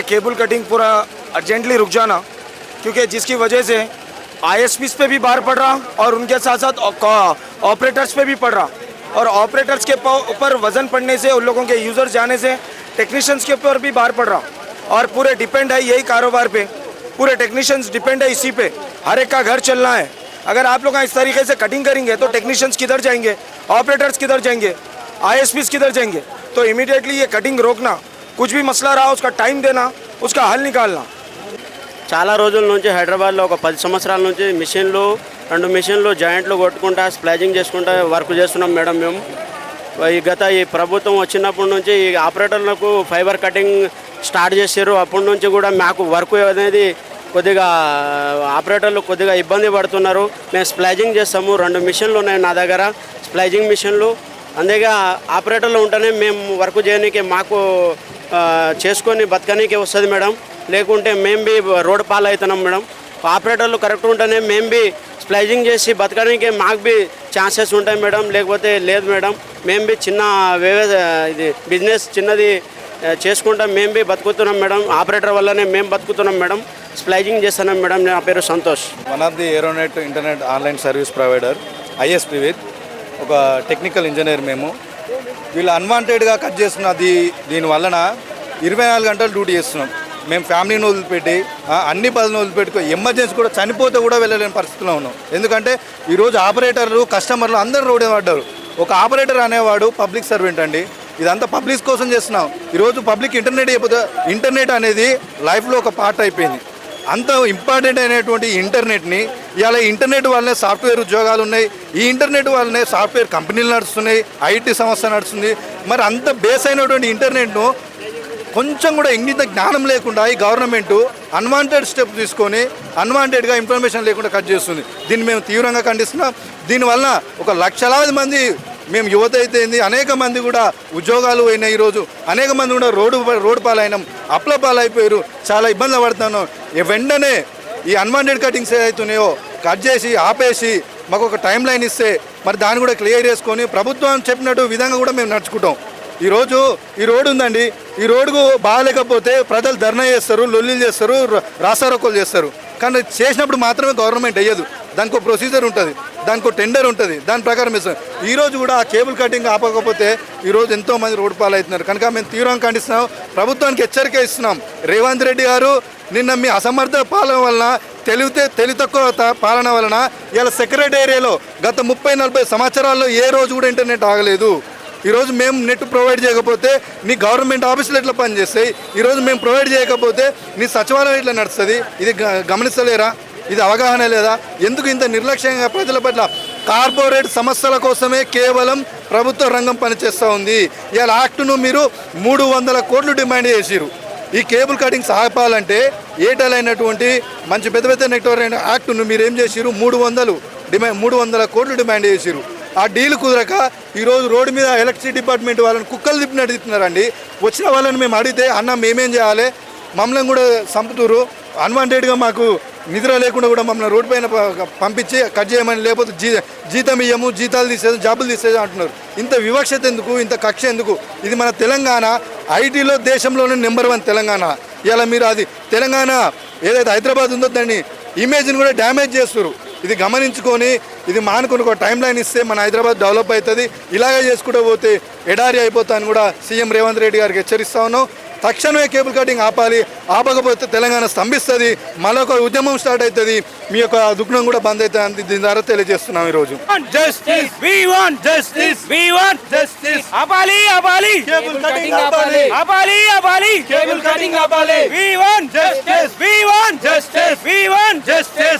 ये cable cutting पूरा urgently रुक जाना, क्योंकि जिसकी वजह से आई पे भी बाहर पड़ रहा और उनके साथ साथ ऑपरेटर्स पे भी पड़ रहा। और ऑपरेटर्स के ऊपर वज़न पड़ने से, उन लोगों के यूज़र्स जाने से टेक्नीशियंस के ऊपर भी बाहर पड़ रहा। और पूरे डिपेंड है यही कारोबार पे। पूरे टेक्नीशियंस डिपेंड है इसी पे। हर एक का घर चलना है। अगर आप लोग इस तरीके से कटिंग करेंगे तो टेक्नीशियंस किधर जाएँगे? ऑपरेटर्स किधर जाएँगे? आई किधर जाएँगे? तो इमीडिएटली ये कटिंग रोकना। कुछ भी मसला रहा उसका टाइम देना उसका हल निकालना చాలా రోజుల నుంచి హైదరాబాద్లో ఒక పది సంవత్సరాల నుంచి మిషన్లు రెండు మిషన్లు జాయింట్లు కొట్టుకుంటా స్ప్లాజింగ్ చేసుకుంటా వర్క్ చేస్తున్నాం మేడం మేము ఈ గత ఈ ప్రభుత్వం వచ్చినప్పటి నుంచి ఈ ఆపరేటర్లకు ఫైబర్ కటింగ్ స్టార్ట్ చేశారు అప్పటి నుంచి కూడా మాకు వర్క్ అనేది కొద్దిగా ఆపరేటర్లు కొద్దిగా ఇబ్బంది పడుతున్నారు మేము స్ప్లాజింగ్ చేస్తాము రెండు మిషన్లు ఉన్నాయి నా దగ్గర స్ప్లాజింగ్ మిషన్లు అందుకే ఆపరేటర్లు ఉంటేనే మేము వర్క్ చేయడానికి మాకు ఆ, చేసుకొని బతకనీకి వస్తుంది మేడం. లేకుంటే మేము బి రోడ్ పాలవుతున్నాం మేడం. ఆపరేటర్లు కరెక్ట్ ఉంటేనే మేము బి స్ప్లైజింగ్ చేసి బతకడానికి మాకు బి ఛాన్సెస్ ఉంటాయి మేడం. లేకపోతే లేదు మేడం. మేము బి చిన్న వేవే ఇది బిజినెస్ చిన్నది చేసుకుంటాం చేసుకుంటా మేము బి బతుకుతున్నాం మేడం. ఆపరేటర్ వల్లనే మేము బతుకుతున్నాం మేడం. స్ప్లైజింగ్ చేస్తున్నాం మేడం. నా పేరు Santosh. One of the Aeronet internet online service provider ISP with ఒక టెక్నికల్ ఇంజనీర్ మేము. వీళ్ళు అన్వాంటెడ్గా కట్ చేస్తున్న దీ దీని వలన ఇరవై నాలుగు గంటలు డ్యూటీ చేస్తున్నాం. మేము ఫ్యామిలీని వదిలిపెట్టి అన్ని పనులను వదిలిపెట్టుకో ఎమర్జెన్సీ కూడా చనిపోతే కూడా వెళ్ళలేని పరిస్థితిలో ఉన్నాం. ఎందుకంటే ఈరోజు ఆపరేటర్లు కస్టమర్లు అందరూ రోడ్డు పడ్డారు. ఒక ఆపరేటర్ అనేవాడు పబ్లిక్ సర్వెంట్ అండి. ఇదంతా పబ్లిక్ కోసం చేస్తున్నాం. ఈరోజు పబ్లిక్ ఇంటర్నెట్ అయిపోతే ఇంటర్నెట్ అనేది లైఫ్లో ఒక పార్ట్ అయిపోయింది. అంత ఇంపార్టెంట్ అయినటువంటి ఇంటర్నెట్ని ఇవాళ ఇంటర్నెట్ వల్లనే సాఫ్ట్వేర్ ఉద్యోగాలు ఉన్నాయి. ఈ ఇంటర్నెట్ వల్లనే సాఫ్ట్వేర్ కంపెనీలు నడుస్తున్నాయి ఐటీ సంస్థ నడుస్తుంది. మరి అంత బేస్ అయినటువంటి ఇంటర్నెట్ను కొంచెం కూడా ఇంగిత జ్ఞానం లేకుండా ఈ గవర్నమెంట్ అన్వాంటెడ్ స్టెప్ తీసుకొని అన్వాంటెడ్గా ఇన్ఫర్మేషన్ లేకుండా కట్ చేస్తుంది. దీన్ని మేము తీవ్రంగా ఖండిస్తున్నాం. దీనివల్ల ఒక లక్షలాది మంది మేము యువత అయితే ఏంది? అనేక మంది కూడా ఉద్యోగాలు పోయినాయి ఈరోజు అనేక మంది కూడా రోడ్డు రోడ్డు పాలైనాం అప్ల పాలైపోయారు చాలా ఇబ్బందులు పడుతున్నాం ఈ వెంటనే ఈ అన్వాంటెడ్ కటింగ్స్ ఏదైతున్నాయో కట్ చేసి ఆపేసి మాకు ఒక టైం లైన్ ఇస్తే మరి దాన్ని కూడా క్లియర్ చేసుకొని ప్రభుత్వం చెప్పినట్టు విధంగా కూడా మేము నడుచుకుంటాం. ఈరోజు ఈ రోడ్డు ఉందండి. ఈ రోడ్డుకు బాగాలేకపోతే ప్రజలు ధర్నా చేస్తారు లొల్లిలు చేస్తారు రాసారొక్కలు చేస్తారు. కానీ చేసినప్పుడు మాత్రమే గవర్నమెంట్ అయ్యదు దానికి ఒక ప్రొసీజర్ ఉంటుంది. దానికి ఒక టెండర్ ఉంటుంది. దాని ప్రకారం ఇస్తాం ఈరోజు కూడా ఆ కేబుల్ కటింగ్ ఆపకపోతే ఈరోజు ఎంతోమంది రోడ్డు పాలవుతున్నారు. కనుక మేము తీవ్రంగా ఖండిస్తున్నాం. ప్రభుత్వానికి హెచ్చరిక ఇస్తున్నాం. రేవంత్ రెడ్డి గారు నిన్న మీ అసమర్థ పాలన వలన తెలివితే తెలివి తక్కువ పాలన వలన ఇలా సెక్రటేరియాలో గత ముప్పై నలభై సంవత్సరాల్లో ఏ రోజు కూడా ఇంటర్నెట్ ఆగలేదు. ఈరోజు మేము నెట్ ప్రొవైడ్ చేయకపోతే నీ గవర్నమెంట్ ఆఫీసులు ఎట్లా పనిచేస్తాయి? ఈరోజు మేము ప్రొవైడ్ చేయకపోతే నీ సచివాలయం ఎట్లా నడుస్తుంది? ఇది గ- గమనిస్తలేరా? ఇది అవగాహన లేదా? ఎందుకు ఇంత నిర్లక్ష్యంగా ప్రజల పట్ల కార్పొరేట్ సమస్యల కోసమే కేవలం ప్రభుత్వ రంగం పనిచేస్తూ ఉంది? ఇవాళ యాక్ట్ను మీరు మూడు వందల కోట్లు డిమాండ్ చేసిరు ఈ కేబుల్ కటింగ్స్ ఆపాలంటే ఏటల్ అయినటువంటి మంచి పెద్ద పెద్ద నెట్వర్క్ అయిన యాక్ట్ను మీరు ఏం చేసిరు మూడు వందలు డిమాండ్ మూడు వందల కోట్లు డిమాండ్ చేసిరు ఆ డీల్ కుదరక ఈరోజు రోడ్డు మీద ఎలక్ట్రిసిటీ డిపార్ట్మెంట్ వాళ్ళని కుక్కలు తిప్పినట్టు తిప్పుతున్నారండి వచ్చిన వాళ్ళని మేము అడిగితే అన్న మేమేం చేయాలి? మమ్మల్ని కూడా చంపుతురు అన్వాంటెడ్గా మాకు నిద్ర లేకుండా కూడా మమ్మల్ని రోడ్డు పైన పంపించి కట్ చేయమని లేకపోతే జీ జీతం ఇయ్యము జీతాలు తీసేది జాబులు తీసేది అంటున్నారు. ఇంత వివక్షత ఎందుకు? ఇంత కక్ష ఎందుకు? ఇది మన తెలంగాణ ఐటీలో దేశంలోనే నెంబర్ వన్ తెలంగాణ. ఇలా మీరు అది తెలంగాణ ఏదైతే హైదరాబాద్ ఉందో దాన్ని ఇమేజ్ని కూడా డ్యామేజ్ చేస్తారు ఇది గమనించుకొని ఇది మానుకొని ఒక టైం లైన్ ఇస్తే మన హైదరాబాద్ డెవలప్ అవుతుంది. ఇలాగే చేసుకుంటూ పోతే ఎడారి అయిపోతాను కూడా సీఎం రేవంత్ రెడ్డి గారికి హెచ్చరిస్తా ఉన్నాం. తక్షణమే కేబుల్ కటింగ్ ఆపాలి. ఆపకపోతే తెలంగాణ స్తంభిస్తుంది. మళ్ళీ ఉద్యమం స్టార్ట్ అవుతుంది మీ యొక్క దుగ్ణం కూడా బంద్ అవుతుంది దీని ద్వారా తెలియజేస్తున్నాం ఈ రోజు జస్టిస్